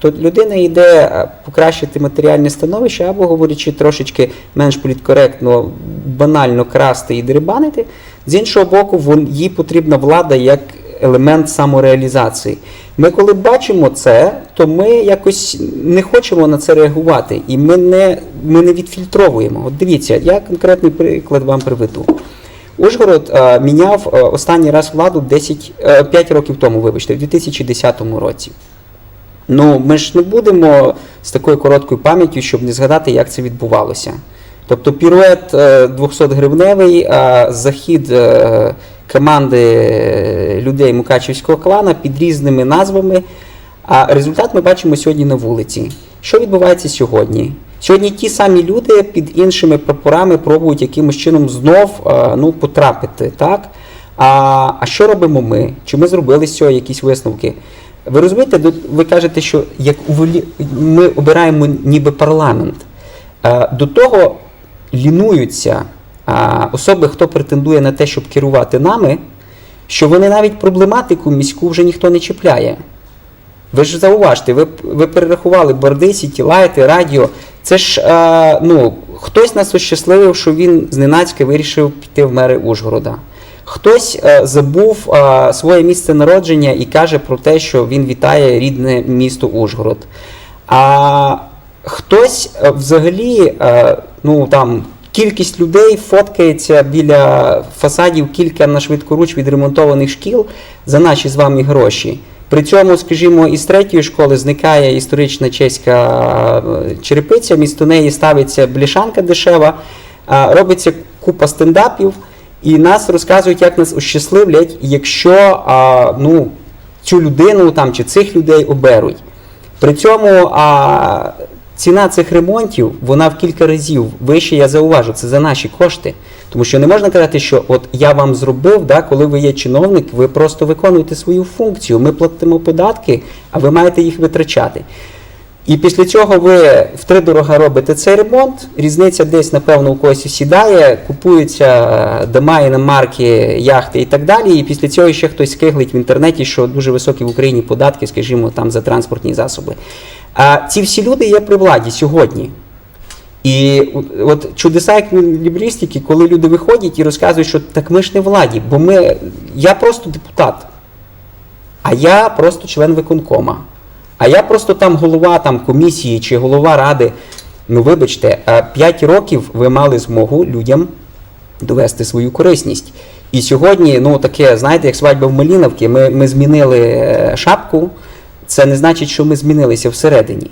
то людина йде е, покращити матеріальне становище, або говорячи трошечки менш політкоректно, банально красти і дерибанити. З іншого боку, їй потрібна влада як елемент самореалізації. Ми, коли бачимо це, то ми якось не хочемо на це реагувати, і ми не, ми не відфільтровуємо. От дивіться, я конкретний приклад вам приведу. Ужгород е, міняв е, останній раз владу 10, е, 5 років тому, вибачте, в 2010 році. Ну, ми ж не будемо з такою короткою пам'яттю, щоб не згадати, як це відбувалося. Тобто пірует е, 200 гривневий, а захід е, команди е, людей Мукачівського клана під різними назвами. А результат ми бачимо сьогодні на вулиці. Що відбувається сьогодні? Сьогодні ті самі люди під іншими прапорами пробують якимось чином знов е, ну, потрапити. Так? А, а що робимо ми? Чи ми зробили з цього якісь висновки? Ви розумієте, ви кажете, що як у ми обираємо ніби парламент. Е, До того лінуються особи, хто претендує на те, щоб керувати нами, що вони навіть проблематику міську вже ніхто не чіпляє. Ви ж зауважте, ви, ви перерахували борди, сіті, лайти, радіо. Це ж е, ну, хтось нас ощасливив, що він зненацька вирішив піти в мери Ужгорода. Хтось е, забув е, своє місце народження і каже про те, що він вітає рідне місто Ужгород. А хтось е, взагалі, ну там. Кількість людей фоткається біля фасадів кілька на швидкоруч відремонтованих шкіл за наші з вами гроші. При цьому, скажімо, із третьої школи зникає історична чеська черепиця, місто неї ставиться бляшанка дешева, робиться купа стендапів, і нас розказують, як нас ощасливлять, якщо а, ну, цю людину там, чи цих людей оберуть. При цьому а, ціна цих ремонтів вона в кілька разів вище, я зауважу, це за наші кошти. Тому що не можна казати, що от я вам зробив, да, коли ви є чиновник, ви просто виконуєте свою функцію. Ми платимо податки, а ви маєте їх витрачати. І після цього ви втридорога робите цей ремонт, різниця десь, напевно, у когось сідає, купуються е, дома, іномарки, яхти і так далі. І після цього ще хтось скиглить в інтернеті, що дуже високі в Україні податки, скажімо, там за транспортні засоби. А ці всі люди є при владі сьогодні. І от чудеса еквілібристики, коли люди виходять і розказують, що так ми ж не владі, бо ми, я просто депутат, а я просто член виконкома. А я просто там голова там, комісії чи голова ради. Ну, вибачте, 5 років ви мали змогу людям довести свою корисність. І сьогодні, ну таке, знаєте, як свадьба в Маліновці, ми, ми змінили е, шапку. Це не значить, що ми змінилися всередині.